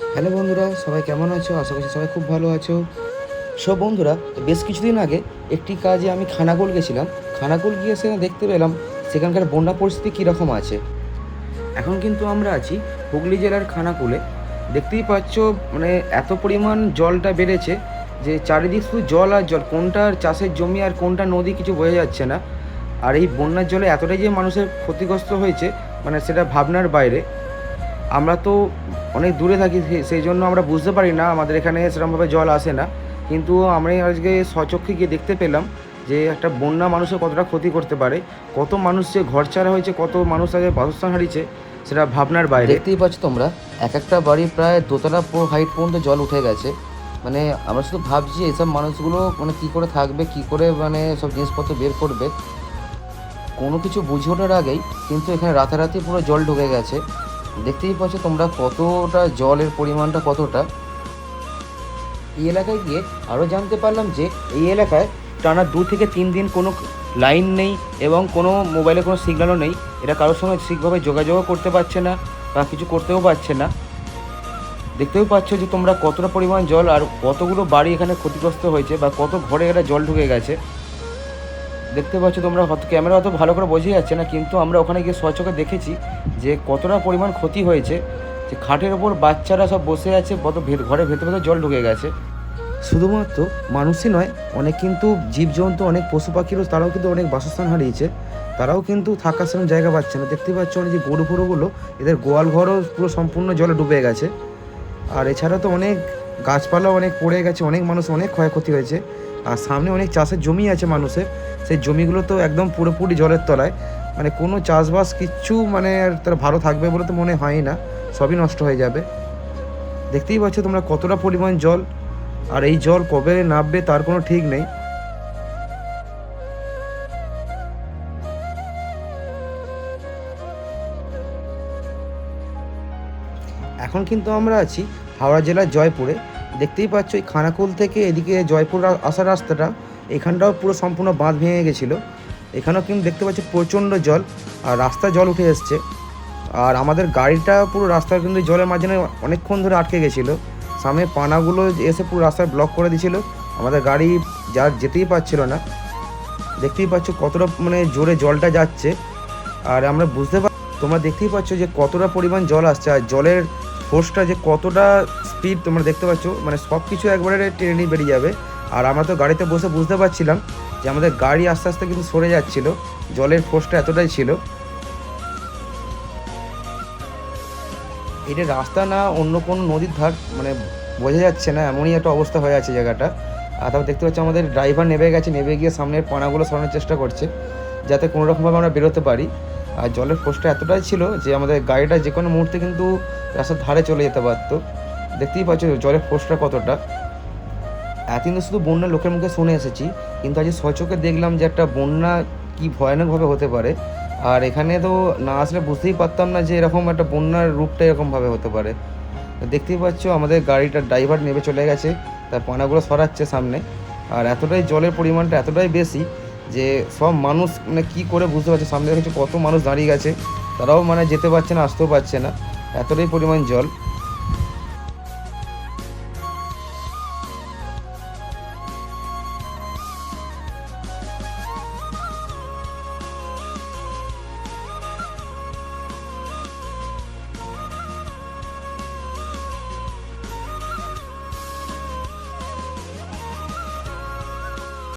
Hello বন্ধুরা, সবাই কেমন আছো? আশা করছি সবাই খুব ভালো আছো। সব বন্ধুরা, বেশ কিছুদিন আগে একটি কাজে আমি খানাকুল গেছিলাম। খানাকুল গিয়ে সেখানে দেখতে পেলাম সেখানকার বন্যা পরিস্থিতি কীরকম আছে। এখন কিন্তু আমরা আছি হুগলি জেলার খানাকুলে। দেখতেই পাচ্ছ মানে এত পরিমাণ জলটা বেড়েছে যে চারিদিক শুধু জল আর জল, কোনটা চাষের জমি আর কোনটা নদী কিছু বোঝা যাচ্ছে না। আর এই বন্যার জলে এতটাই যে মানুষের ক্ষতিগ্রস্ত হয়েছে মানে সেটা ভাবনার বাইরে। আমরা তো অনেক দূরে থাকি সেই জন্য আমরা বুঝতে পারি না আমাদের এখানে সেরকমভাবে জল আসে না। কিন্তু আমরা আজকে স্বচক্ষে গিয়ে দেখতে পেলাম যে একটা বন্যা মানুষের কতটা ক্ষতি করতে পারে, কত মানুষ যে ঘর ছাড়া হয়েছে, কত মানুষ আগে বাসস্থান হারিয়েছে, সেটা ভাবনার বাইরে। দেখতেই পাচ্ছ তোমরা, এক একটা বাড়ি প্রায় দোতলা হাইট পর্যন্ত জল উঠে গেছে। মানে আমরা শুধু ভাবছি এসব মানুষগুলো মানে কী করে থাকবে, কী করে মানে সব জিনিসপত্র বের করবে। কোনো কিছু বুঝে ওঠার আগেই কিন্তু এখানে রাতারাতি পুরো জল ঢুকে গেছে। দেখতেই পাচ্ছ তোমরা কতটা জলের পরিমাণটা কতটা। এই এলাকায় গিয়ে আরও জানতে পারলাম যে এই এলাকায় টানা দু থেকে তিন দিন কোনো লাইন নেই এবং কোনো মোবাইলে কোনো সিগন্যালও নেই। এরা কারোর সঙ্গে ঠিকভাবে যোগাযোগও করতে পারছে না বা কিছু করতেও পারছে না। দেখতেও পাচ্ছ যে তোমরা কতটা পরিমাণ জল আর কতগুলো বাড়ি এখানে ক্ষতিগ্রস্ত হয়েছে বা কত ঘরে এটা জল ঢুকে গেছে। দেখতে পাচ্ছ তোমরা, হয়তো ক্যামেরা অত ভালো করে বোঝা যাচ্ছে না, কিন্তু আমরা ওখানে গিয়ে স্বচক্ষে দেখেছি যে কতটা পরিমাণ ক্ষতি হয়েছে, যে খাটের ওপর বাচ্চারা সব বসে আছে, কত ভে- ঘরের ভেতরে ভেতরে জল ঢুকে গেছে। শুধুমাত্র মানুষই নয়, অনেক কিন্তু জীবজন্তু, অনেক পশু পাখিরও, তারাও কিন্তু অনেক বাসস্থান হারিয়েছে। তারাও কিন্তু থাকার সেরকম জায়গা পাচ্ছে না। দেখতে পাচ্ছ অনেক যে গরু ফরুগুলো, এদের গোয়াল ঘরও পুরো সম্পূর্ণ জলে ডুবে গেছে। আর এছাড়া তো অনেক গাছপালাও অনেক পড়ে গেছে, অনেক মানুষ অনেক ক্ষয়ক্ষতি হয়েছে। আর সামনে অনেক চাষের জমি আছে মানুষের, সেই জমিগুলো তো একদম পুরোপুরি জলের তলায়। মানে কোনো চাষবাস কিচ্ছু মানে তারা ভালো থাকবে বলে তো মনে হয় না, সবই নষ্ট হয়ে যাবে। দেখতেই পাচ্ছ তোমরা কতটা পরিমাণ জল, আর এই জল কবে নামবে তার কোনো ঠিক নেই। এখন কিন্তু আমরা আছি হাওড়া জেলার জয়পুরে। দেখতেই পাচ্ছ, এই খানাকুল থেকে এদিকে জয়পুর আসার রাস্তাটা, এখানটাও পুরো সম্পূর্ণ বাঁধ ভেঙে গেছিল। এখানেও কিন্তু দেখতে পাচ্ছি প্রচণ্ড জল, আর রাস্তায় জল উঠে এসছে। আর আমাদের গাড়িটা পুরো রাস্তার কিন্তু জলের মাঝখানে অনেকক্ষণ ধরে আটকে গেছিল। সামনে পানাগুলো এসে পুরো রাস্তায় ব্লক করে দিয়েছিলো আমাদের গাড়ি যা যেতেই পারছিল না। দেখতেই পাচ্ছ কতটা মানে জোরে জলটা যাচ্ছে। আর আমরা বুঝতে পার তোমরা দেখতেই পাচ্ছ যে কতটা পরিমাণ জল আসছে। আর জলের ফোর্সটা যে কতটা স্পিড তোমরা দেখতে পাচ্ছ মানে সব কিছু একবারে টেনে নিয়ে বেরিয়ে যাবে। আর আমরা তো গাড়িতে বসে বুঝতে পারছিলাম যে আমাদের গাড়ি আস্তে আস্তে কিন্তু সরে যাচ্ছিল, জলের ফোর্সটা এতটাই ছিল। এটা রাস্তা না অন্য কোনো নদীর ধার মানে বোঝা যাচ্ছে না, এমনই একটা অবস্থা হয়ে আছে জায়গাটা। আর তারপর দেখতে পাচ্ছি আমাদের ড্রাইভার নেমে গেছে নেমে গিয়ে সামনের পানাগুলো সরানোর চেষ্টা করছে, যাতে কোনো রকমভাবে আমরা বেরোতে পারি। আর জলের ফোর্সটা এতটাই ছিল যে আমাদের গাড়িটা যে কোনো মুহূর্তে কিন্তু রাস্তার ধারে চলে যেতে পারতো। দেখতেই পাচ্ছ জলের ফোর্সটা কতটা। এতদিন শুধু বন্যা লোকের মুখে শুনে এসেছি, কিন্তু আজ স্বচক্ষে দেখলাম যে একটা বন্যা কি ভয়ানকভাবে হতে পারে। আর এখানে তো না আসলে বুঝতেই পারতাম না যে এরকম একটা বন্যার রূপটা এরকমভাবে হতে পারে। দেখতেই পাচ্ছ আমাদের গাড়িটার ড্রাইভার নেমে চলে গেছে, তার পানাগুলো সরাচ্ছে সামনে। আর এতটাই জলের পরিমাণটা এতটাই বেশি যে সব মানুষ মানে কী করে বুঝতে পারছে? সামনে দেখছে কত মানুষ দাঁড়িয়ে গেছে। তারাও মানে যেতে পারছে না, আসতেও পারছে না। এতটাই পরিমাণ জল।